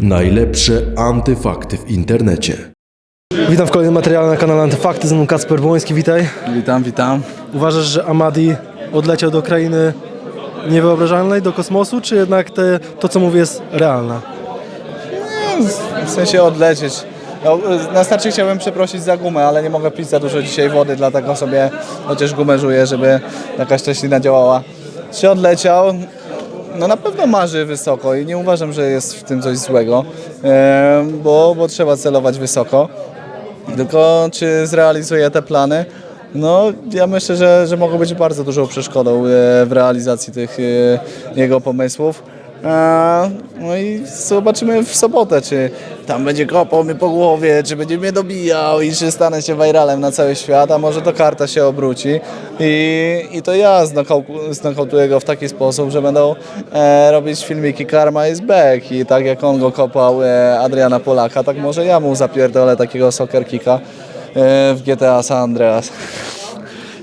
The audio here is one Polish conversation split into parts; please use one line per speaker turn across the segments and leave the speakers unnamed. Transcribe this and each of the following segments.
Najlepsze antyfakty w internecie.
Witam w kolejnym materiale na kanale Antyfakty, z mną Kacper Błoński, witaj.
Witam, witam.
Uważasz, że Amadi odleciał do krainy niewyobrażalnej, do kosmosu, czy jednak te, to, co mówię, jest realne?
W sensie odlecieć. No, na starcie chciałbym przeprosić za gumę, ale nie mogę pić za dużo dzisiaj wody, dlatego sobie chociaż gumę żuję, żeby jakaś ślina działała. Czy odleciał? No na pewno marzy wysoko i nie uważam, że jest w tym coś złego, e, bo, bo trzeba celować wysoko. Tylko czy zrealizuje te plany? No, ja myślę, że, że mogą być bardzo dużą przeszkodą e, w realizacji tych e, jego pomysłów. No i zobaczymy w sobotę, czy tam będzie kopał mnie po głowie, czy będzie mnie dobijał i czy stanę się viralem na cały świat, a może to karta się obróci i, i to ja znokau- znokautuję go w taki sposób, że będą e, robić filmiki Karma is back i tak jak on go kopał e, Adriana Polaka, tak może ja mu zapierdolę takiego soccer kicka e, w GTA San Andreas.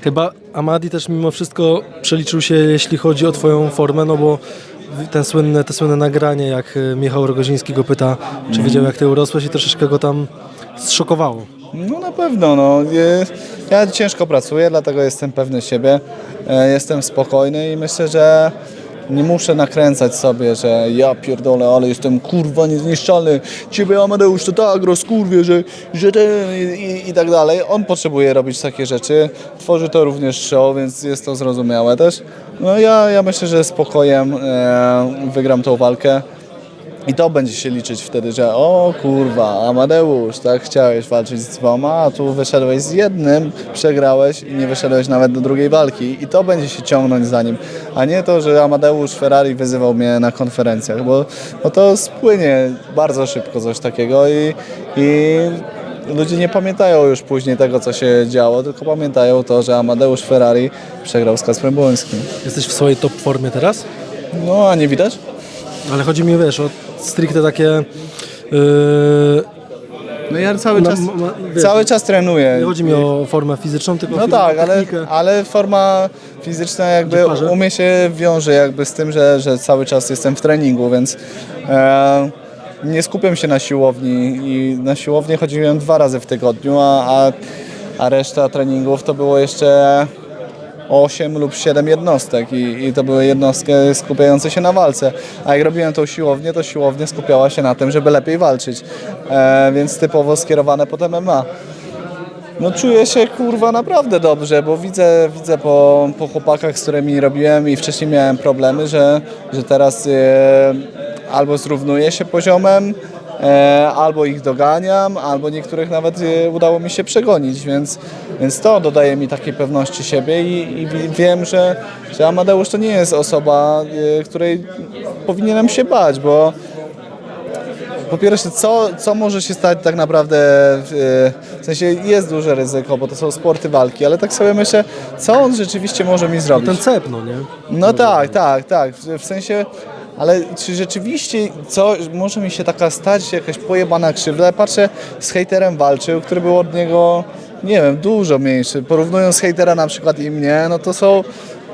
Chyba Amadi też mimo wszystko przeliczył się, jeśli chodzi o twoją formę, no bo ten słynne, te słynne nagranie, jak y, Michał Rogoziński go pyta, czy wiedział jak ty urosłeś i troszeczkę go tam zszokowało.
No na pewno, no. Je- Ja ciężko pracuję, dlatego jestem pewny siebie, e, jestem spokojny i myślę, że nie muszę nakręcać sobie, że ja pierdolę, ale jestem kurwa niezniszczalny, ciebie Amadeusz to tak rozkurwie, że, że ten i, i, i tak dalej. On potrzebuje robić takie rzeczy, tworzy to również show, więc jest to zrozumiałe też. No ja, ja myślę, że spokojem e, wygram tą walkę. I to będzie się liczyć wtedy, że o kurwa, Amadeusz, tak chciałeś walczyć z dwoma, a tu wyszedłeś z jednym, przegrałeś i nie wyszedłeś nawet do drugiej walki. I to będzie się ciągnąć za nim, a nie to, że Amadeusz Ferrari wyzywał mnie na konferencjach, bo, bo to spłynie bardzo szybko coś takiego i, i ludzie nie pamiętają już później tego, co się działo, tylko pamiętają to, że Amadeusz Ferrari przegrał z Kasprem Błońskim.
Jesteś w swojej top formie teraz?
No, a nie widać?
Ale chodzi mi, wiesz, o stricte takie... Yy,
No ja cały czas,
wiesz,
cały czas trenuję.
nie chodzi mi o formę fizyczną, tylko
No tak, ale, ale forma fizyczna jakby u mnie się wiąże jakby z tym, że, że cały czas jestem w treningu, więc e, nie skupiam się na siłowni i na siłownię chodziłem dwa razy w tygodniu, a, a, a reszta treningów to było jeszcze 8 lub 7 jednostek i, i to były jednostki skupiające się na walce. A jak robiłem tą siłownię, to siłownia skupiała się na tym, żeby lepiej walczyć, e, więc typowo skierowane pod MMA. No czuję się kurwa naprawdę dobrze, bo widzę, widzę po, po chłopakach, z którymi robiłem i wcześniej miałem problemy, że, że teraz e, albo zrównuję się poziomem, albo ich doganiam, albo niektórych nawet e, udało mi się przegonić, więc, więc to dodaje mi takiej pewności siebie i, i wi- wiem, że, że Amadeusz to nie jest osoba, e, której powinienem się bać, bo po pierwsze, co, co może się stać tak naprawdę, w, sensie jest duże ryzyko, bo to są sporty walki, ale tak sobie myślę, co on rzeczywiście może mi zrobić.
Ten cep, no nie?
No tak, tak, tak, w sensie, ale czy rzeczywiście co może mi się taka stać, jakaś pojebana krzywda? Patrzę, z hejterem walczył, który był od niego, nie wiem, dużo mniejszy. Porównując hejtera na przykład i mnie, no to są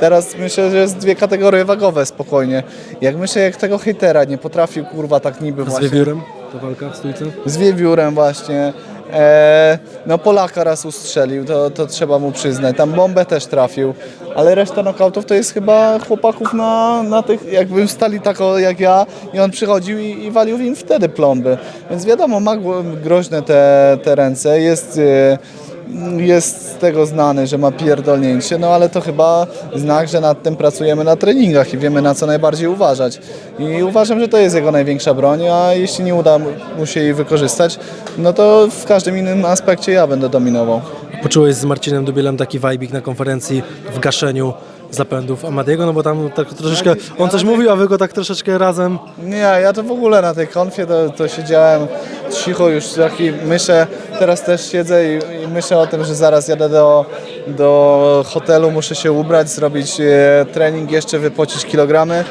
Teraz myślę, że jest dwie kategorie wagowe spokojnie. Jak myślę, jak tego hejtera nie potrafił kurwa tak niby
Z
właśnie
wiewiórem ta walka w stójce?
z wiewiórem właśnie. E, no Polaka raz ustrzelił, to, to trzeba mu przyznać. Tam bombę też trafił, ale reszta nokautów to jest chyba chłopaków na, na tych, jakby stali tak jak ja i on przychodził i, i walił im wtedy plomby. Więc wiadomo, ma groźne te, te ręce, jest... E, jest z tego znany, że ma pierdolnięcie, no ale to chyba znak, że nad tym pracujemy na treningach i wiemy na co najbardziej uważać. I uważam, że to jest jego największa broń, a jeśli nie uda mu się jej wykorzystać, no to w każdym innym aspekcie ja będę dominował.
Poczułeś z Marcinem Dubielem taki vibik na konferencji w gaszeniu zapędów Amadiego, no bo tam tak troszeczkę, on coś mówił, a wy go tak troszeczkę razem
Nie, ja to w ogóle na tej konfie to, to siedziałem cicho już taki myślę, teraz też siedzę i, i myślę o tym, że zaraz jadę do, do hotelu, muszę się ubrać, zrobić e, trening, jeszcze wypocić kilogramy.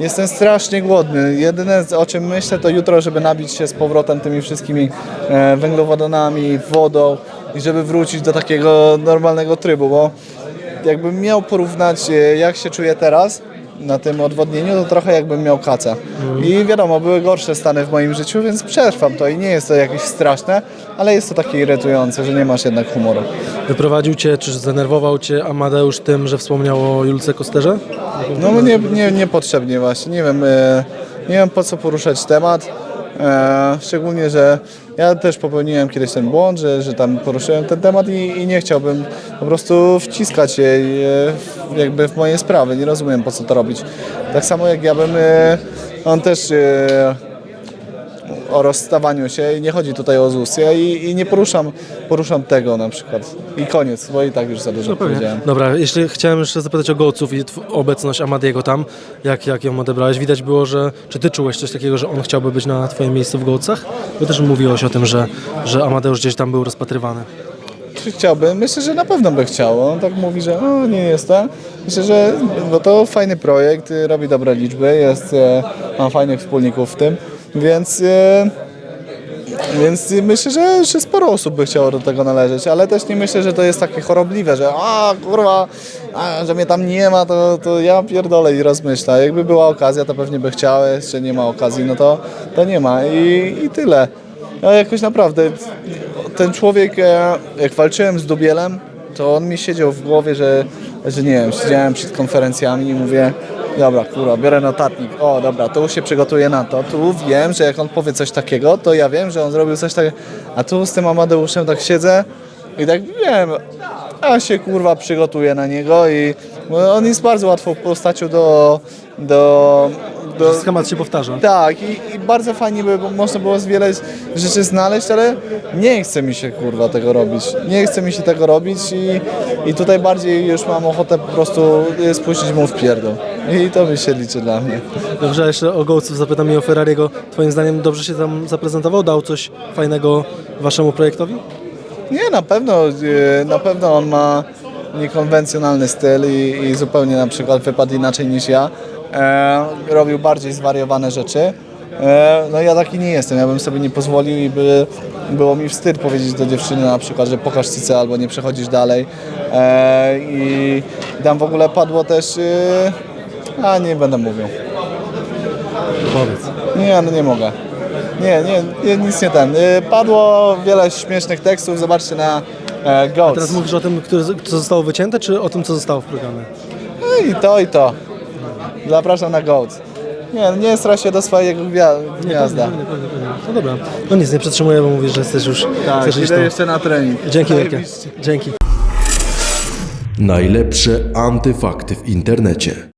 Jestem strasznie głodny. Jedyne o czym myślę to jutro, żeby nabić się z powrotem tymi wszystkimi e, węglowodanami, wodą i żeby wrócić do takiego normalnego trybu, bo jakbym miał porównać e, jak się czuję teraz, na tym odwodnieniu, to trochę jakbym miał kaca. I wiadomo, były gorsze stany w moim życiu, więc przetrwam to i nie jest to jakieś straszne, ale jest to takie irytujące, że nie masz jednak humoru.
Wyprowadził cię, czy zdenerwował cię Amadeusz tym, że wspomniał o Julce Kosterze?
No nie, nie, niepotrzebnie właśnie, nie wiem, e, nie wiem po co poruszać temat, e, szczególnie, że ja też popełniłem kiedyś ten błąd, że, że tam poruszyłem ten temat i, i nie chciałbym po prostu wciskać jej e, jakby w moje sprawy, nie rozumiem po co to robić. Tak samo jak ja bym, e, on też e, o rozstawaniu się i nie chodzi tutaj o ZUS, ja i, i nie poruszam, poruszam tego na przykład i koniec, bo i tak już za dużo powiedziałem.
Dobra, jeśli chciałem jeszcze zapytać o Gołców i tw- obecność Amadiego tam, jak, jak ją odebrałeś? Widać było, że, czy ty czułeś coś takiego, że on chciałby być na twoim miejscu w Gołcach? Bo też mówiłeś o tym, że, że Amadeusz gdzieś tam był rozpatrywany.
Czy chciałby? Myślę, że na pewno by chciał. On tak mówi, że no, nie jestem. Myślę, że bo to fajny projekt, y, robi dobre liczby, jest, e, mam fajnych wspólników w tym, więc, e, więc myślę, że, że sporo osób by chciało do tego należeć, ale też nie myślę, że to jest takie chorobliwe, że a kurwa, a, że mnie tam nie ma, to, to ja pierdolę i rozmyślę. Jakby była okazja, to pewnie by chciały, jeszcze nie ma okazji, no to, to nie ma i, i tyle. Ja jakoś naprawdę, ten człowiek, e, jak walczyłem z Dubielem, to on mi siedział w głowie, że, że nie wiem, siedziałem przed konferencjami i mówię, dobra, kurwa, biorę notatnik, o dobra, już się przygotuję na to, tu wiem, że jak on powie coś takiego, to ja wiem, że on zrobił coś takiego, a tu z tym Amadeuszem tak siedzę i tak wiem, ja się kurwa przygotuję na niego i on jest bardzo łatwą postacią do, do, do
Schemat się powtarza.
tak, i, i bardzo fajnie by można było z wiele rzeczy znaleźć, ale nie chce mi się kurwa tego robić. Nie chce mi się tego robić i, i tutaj bardziej już mam ochotę po prostu y, spuścić mu w pierdol. I to mi się liczy dla mnie.
Dobrze, a jeszcze o Gołców zapytam i o Ferrariego. Twoim zdaniem dobrze się tam zaprezentował? Dał coś fajnego waszemu projektowi?
Nie, na pewno, y, na pewno on ma niekonwencjonalny styl i, i zupełnie na przykład wypadł inaczej niż ja. E, robił bardziej zwariowane rzeczy. E, no ja taki nie jestem, ja bym sobie nie pozwolił i by było mi wstyd powiedzieć do dziewczyny na przykład, że pokaż cycę albo nie przechodzisz dalej. E, I tam w ogóle padło też, y, a nie będę mówił.
Powiedz.
Nie, no nie mogę. Nie, nie, nic nie ten. Y, Padło wiele śmiesznych tekstów, zobaczcie na Goats.
Teraz mówisz o tym, które, co zostało wycięte, czy o tym, co zostało w programie?
No i to, i to. Zapraszam na Goats. Nie, nie strasz się do swojego gwia- gniazda.
Pewnie, pewnie, pewnie. No dobra. No nic, nie przetrzymuję, bo mówisz, że jesteś już...
Tak,
chcesz iść
idę
tam.
jeszcze na trening.
Dzięki wielkie. Dzięki.
Najlepsze antyfakty w internecie.